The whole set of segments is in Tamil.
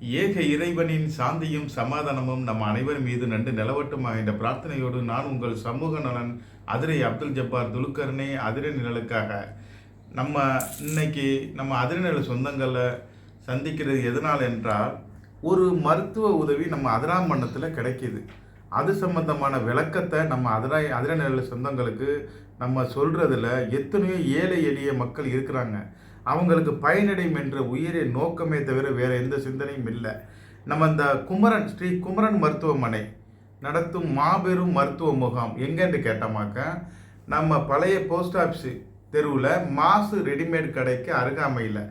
ஏக இறைவனின் சாந்தியும் சமாதானமும் நம் அனைவர் மீது நன்று நிலவட்டுமா என்ற பிரார்த்தனையோடு நான் உங்கள் சமூக நலன் அதிரை அப்துல் ஜப்பார் துலுக்கர்னே அதிரை நிழலுக்காக. நம்ம இன்னைக்கு நம்ம அதிரை நிழல் சொந்தங்களை சந்திக்கிறது எதனால் என்றால் ஒரு மருத்துவ உதவி நம்ம அதிராமண்ணத்தில் கிடைக்கிது. அது சம்பந்தமான விளக்கத்தை நம்ம அதிரா அதிரை நிழல் சொந்தங்களுக்கு நம்ம சொல்கிறதுல எத்தனையோ ஏழை எளிய மக்கள் இருக்கிறாங்க. அவங்களுக்கு பயனடையும் என்ற உயிரை நோக்கமே தவிர வேறு எந்த சிந்தனையும் இல்லை. நம்ம இந்த குமரன் ஸ்ரீ குமரன் மருத்துவமனை நடத்தும் மாபெரும் மருத்துவ முகாம் எங்கேன்னு கேட்டோமாக்க நம்ம பழைய போஸ்ட் ஆஃபீஸு தெருவில் மாசு ரெடிமேட் கடைக்கு அருகாமையில்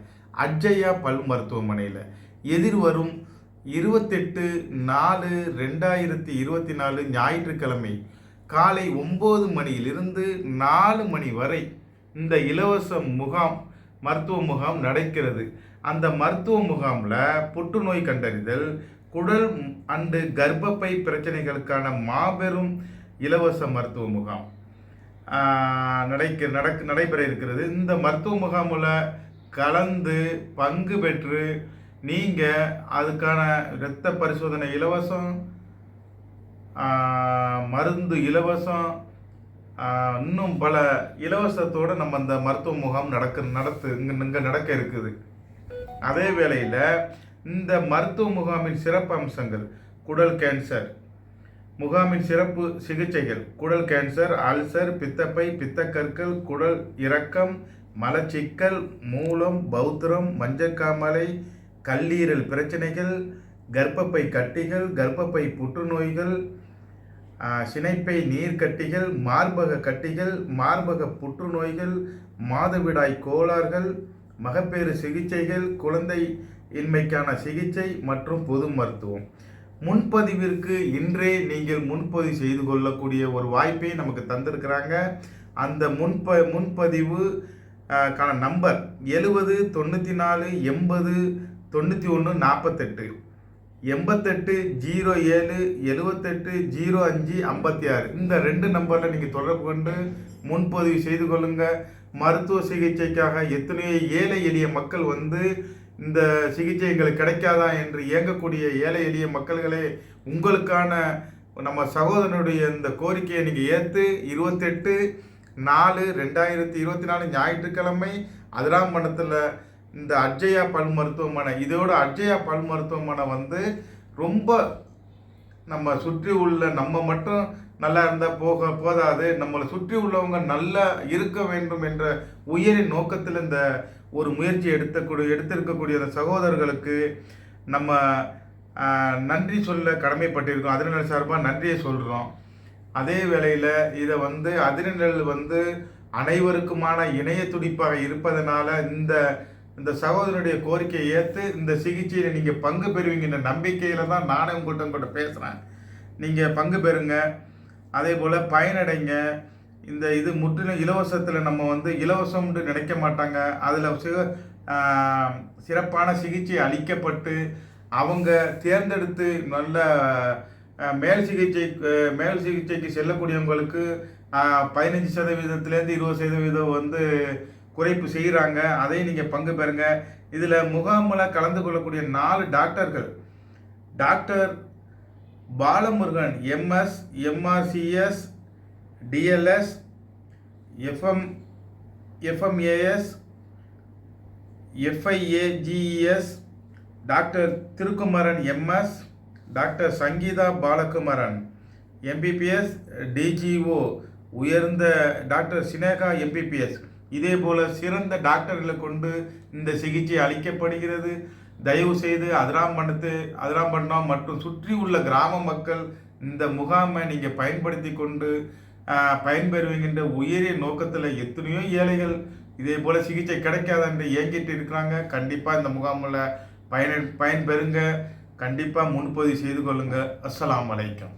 அஜயா பல் மருத்துவமனையில். எதிர்வரும் இருபத்தெட்டு நாலு ரெண்டாயிரத்தி இருபத்தி நாலு ஞாயிற்றுக்கிழமை காலை ஒம்பது மணியிலிருந்து நாலு மணி வரை இந்த இலவச முகாம் மருத்துவ முகாம் நடக்கிறது. அந்த மருத்துவ முகாமில் புற்றுநோய் கண்டறிதல் குடல் அண்டு கர்ப்பப்பை பிரச்சனைகளுக்கான மாபெரும் இலவச மருத்துவ முகாம் நடக்க நடக்க நடைபெற இருக்கிறது. இந்த மருத்துவ முகாமில் கலந்து பங்கு பெற்று நீங்கள் அதுக்கான இரத்த பரிசோதனை இலவசம் மருந்து இலவசம் இன்னும் பல இலவசத்தோடு நம்ம அந்த மருத்துவ முகாம் நடக்க நடத்து இங்கே இங்கே நடக்க இருக்குது. அதே வேளையில் இந்த மருத்துவ முகாமின் சிறப்பு அம்சங்கள் குடல் கேன்சர் முகாமின் சிறப்பு சிகிச்சைகள் குடல் கேன்சர் அல்சர் பித்தப்பை பித்தக்கற்கள் குடல் இறக்கம் மலச்சிக்கல் மூலம் பௌத்திரம் மஞ்சக்காமலை கல்லீரல் பிரச்சனைகள் கர்ப்பப்பை கட்டிகள் கர்ப்பப்பை புற்றுநோய்கள் ஆஹ், சினைப்பை நீர்க்கட்டிகள் மார்பக கட்டிகள் மார்பக புற்றுநோய்கள் மாதவிடாய் கோளாறுகள் மகப்பேறு சிகிச்சைகள் குழந்தை இன்மைக்கான சிகிச்சை மற்றும் பொது மருத்துவம். முன்பதிவிற்கு இன்றே நீங்கள் முன்பதிவு செய்து கொள்ளக்கூடிய ஒரு வாய்ப்பை நமக்கு தந்திருக்கிறாங்க. அந்த முன்ப முன்பதிவு கான நம்பர் எழுபது தொண்ணூற்றி நாலு எண்பது தொண்ணூற்றி ஒன்று நாற்பத்தெட்டு எண்பத்தெட்டு ஜீரோ ஏழு எழுவத்தெட்டு ஜீரோ அஞ்சு ஐம்பத்தி ஆறு. இந்த ரெண்டு நம்பரில் நீங்கள் தொடர்பு கொண்டு முன்பதிவு செய்து கொள்ளுங்கள் மருத்துவ சிகிச்சைக்காக எத்தனையோ ஏழை எளிய மக்கள் வந்து இந்த சிகிச்சை எங்களுக்கு கிடைக்காதா என்று இயங்கக்கூடிய ஏழை எளிய மக்கள்களே உங்களுக்கான நம்ம சகோதரனுடைய இந்த கோரிக்கையை நீங்கள் ஏற்று இருபத்தெட்டு நாலு ரெண்டாயிரத்தி இருபத்தி நாலு ஞாயிற்றுக்கிழமை அதிராம்பணத்தில் இந்த அஜயா பல் மருத்துவமனை இதோட அஜயா பல் மருத்துவமனை வந்து ரொம்ப நம்ம சுற்றி உள்ள நம்ம மட்டும் நல்லா இருந்தால் போக போதாது. நம்மளை சுற்றி உள்ளவங்க நல்லா இருக்க வேண்டும் என்ற உயரிய நோக்கத்தில் இந்த ஒரு முயற்சி எடுத்தக்கூடிய எடுத்திருக்கக்கூடிய அந்த சகோதரர்களுக்கு நம்ம நன்றி சொல்ல கடமைப்பட்டிருக்கோம். அதிர்நெல் சார்பாக நன்றியை சொல்கிறோம் அதே வேளையில் இதை வந்து அதிர்நெல் வந்து அனைவருக்குமான இணைய துடிப்பாக இருப்பதனால இந்த இந்த சகோதரனுடைய கோரிக்கையை ஏற்று இந்த சிகிச்சையில் நீங்கள் பங்கு பெறுவீங்கன்ற நம்பிக்கையில் தான் நானே உங்கள்கிட்ட உங்கள்கிட்ட பேசுகிறேன் நீங்கள் பங்கு பெறுங்க. அதே போல் பயனடைங்க. இந்த இது முற்றிலும் இலவசத்தில் நம்ம வந்து இலவசம்னு நினைக்க மாட்டாங்க. அதில் சிக சிறப்பான சிகிச்சை அளிக்கப்பட்டு அவங்க தேர்ந்தெடுத்து நல்ல மேல் சிகிச்சை மேல் சிகிச்சைக்கு செல்லக்கூடியவங்களுக்கு பதினஞ்சு சதவீதத்துலேருந்து இருபது சதவீதம் வந்து குறைப்பு செய்கிறாங்க அதையும் நீங்கள் பங்கு பெறுங்க. இதில் முகாமில் கலந்து கொள்ளக்கூடிய நாலு டாக்டர்கள். Doctor Balamurugan MS MRCS DLS FM FMAS FIAGES doctor Thirukumaran MS doctor Sangeetha Balakumaran MBBS DGO உயர்ந்த டாக்டர் சினேகா எம்பிபிஎஸ் இதே போல சிறந்த டாக்டர்களை கொண்டு இந்த சிகிச்சை அளிக்கப்படுகிறது. தயவு செய்து அதிராம்பண்ணத்து அதிராம்பண்ணம் மற்றும் சுற்றி உள்ள கிராம மக்கள் இந்த முகாமை நீங்கள் பயன்படுத்தி கொண்டு ஆஹ், பயன்பெறுவீங்கன்ற உயரிய நோக்கத்தில் எத்தனையோ ஏழைகள் இதே போல் சிகிச்சை கிடைக்காத என்று இயங்கிட்டு இருக்கிறாங்க. கண்டிப்பாக இந்த முகாமில் பயன பயன்பெறுங்க. கண்டிப்பாக முன்பதிவு செய்து கொள்ளுங்கள் அஸ்லாம் வலைக்கம்